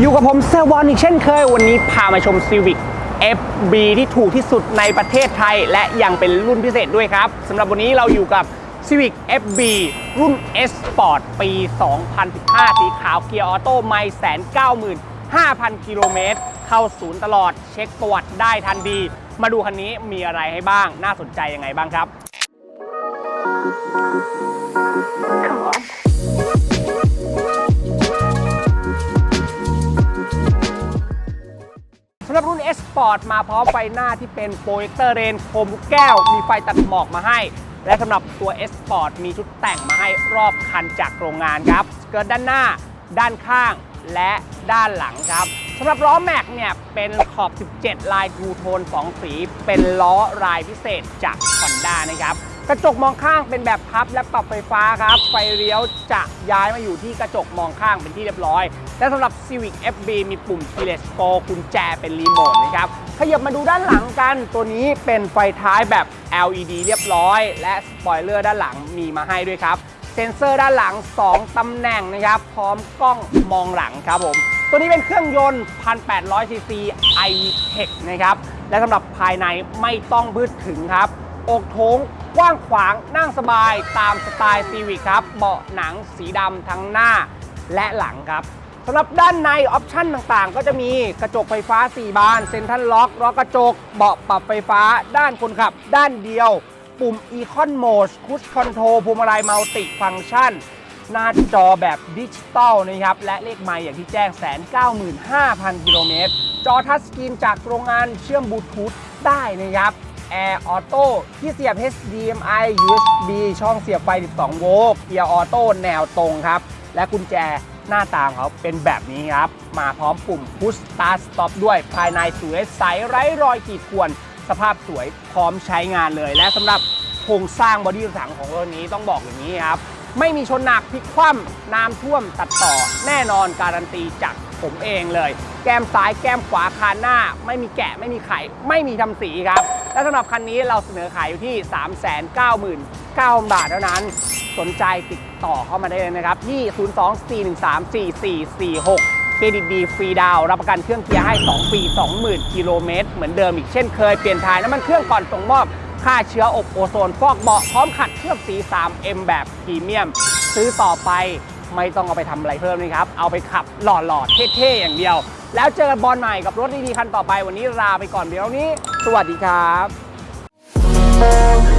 อยู่กับผมเซอร์วอนอีกเช่นเคย วันนี้พามาชม Civic FB ที่ถูกที่สุดในประเทศไทย และยังเป็นรุ่นพิเศษด้วยครับสำหรับวันนี้เราอยู่กับ Civic FB รุ่น S Sport ปี 2015 สีขาวเกียร์ออโต้ไม่แสนเก้าหมื่น5,000กิโลเมตร เข้าศูนย์ตลอดเช็คประวัติได้ทันดี มาดูคันนี้มีอะไรให้บ้าง น่าสนใจยังไงบ้างครับสำ รุ่น S Sport มาพร้อมไฟหน้าที่เป็นโปรเจคเตอร์เรนโคมลูกแก้ว มีไฟตัดหมอกมาให้ และสำหรับตัว S Sport มีชุดแต่งมาให้รอบคันจากโรงงานครับ สเกิร์ตด้านหน้า ด้านข้างและด้านหลังครับสำหรับล้อแม็กเนี่ยเป็นขอบ 17 ลายทูโทน 2 สี เป็นล้อลายพิเศษจาก Honda นะครับ กระจกมองข้างเป็นแบบพับและปรับไฟฟ้าครับ ไฟเลี้ยวจะย้ายมาอยู่ที่กระจกมองข้างเป็นที่เรียบร้อย และสำหรับ Civic FB มีปุ่ม Keyless Go กุญแจเป็นรีโมทนะครับ ขยับมาดูด้านหลังกัน ตัวนี้เป็นไฟท้ายแบบ LED เรียบร้อย และสปอยเลอร์ด้านหลังมีมาให้ด้วยครับเซ็นเซอร์ด้านหลัง 2 ตำแหน่งนะครับ พร้อมกล้องมองหลังครับผม ตัวนี้เป็นเครื่องยนต์ 1,800ซีซี iTech นะครับ และสำหรับภายในไม่ต้องพืดถึงครับ อกโถงกว้างขวางนั่งสบายตามสไตล์ซีวิคครับ เบาะหนังสีดำทั้งหน้าและหลังครับสำหรับด้านในออปชั่นต่างๆ ก็จะมีกระจกไฟฟ้า 4 บาน เซ็นทรัลล็อกล้อกระจก เบาะปรับไฟฟ้า ด้านคนขับ ด้านเดียว ปุ่ม Econ Mode Cruise Control พวงมาลัยมัลติฟังก์ชัน หน้าจอแบบดิจิตอลนะครับ และเลขไมล์อย่างที่แจ้ง 195,000 กิโลเมตร จอทัชสกรีนจากโรงงานเชื่อมบลูทูธได้นะครับ Air Auto ที่เสียบ HDMI USB ช่องเสียบไฟ 12 โวลต์เกียร์ออโต้แนวตรงครับ และกุญแจหน้าตาของเขาเป็นแบบนี้ครับ มาพร้อมปุ่ม Push Start Stop ด้วยภายในสวยใสไร้รอยขีดข่วน สภาพสวยพร้อมใช้งานเลย และสำหรับโครงสร้างบอดี้ถังของรถนี้ต้องบอกอย่างนี้ครับ ไม่มีชนหนักพลิกคว่ำน้ำท่วมตัดต่อ แน่นอนการันตีจากผมเองเลย แก้มซ้ายแก้มขวาคานหน้า ไม่มีแกะไม่มีไข ไม่มีทำสีครับ และสำหรับคันนี้เราเสนอขายอยู่ที่ 399,000 บาทเท่านั้น สนใจติดต่อเข้ามาได้เลยนะครับที่ 024134446เครดิตดีฟรีดาวรับประกันเครื่องเกียร์ให้ 2 ปี 20,000 กิโลเมตร เหมือนเดิมอีกเช่นเคย เปลี่ยนถ่ายน้ำมันเครื่องก่อนส่งมอบ ค่าเชื้ออบโอโซน ฟอกเบาะพร้อมขัดเคลือบสี 3M แบบพรีเมียม ซื้อต่อไปไม่ต้องเอาไปทำอะไรเพิ่มนะครับ เอาไปขับหล่อๆเท่ๆอย่างเดียว แล้วเจอกันบอลใหม่กับรถดีๆคันต่อไปวันนี้ลาไปก่อนเดี๋ยวนี้ สวัสดีครับ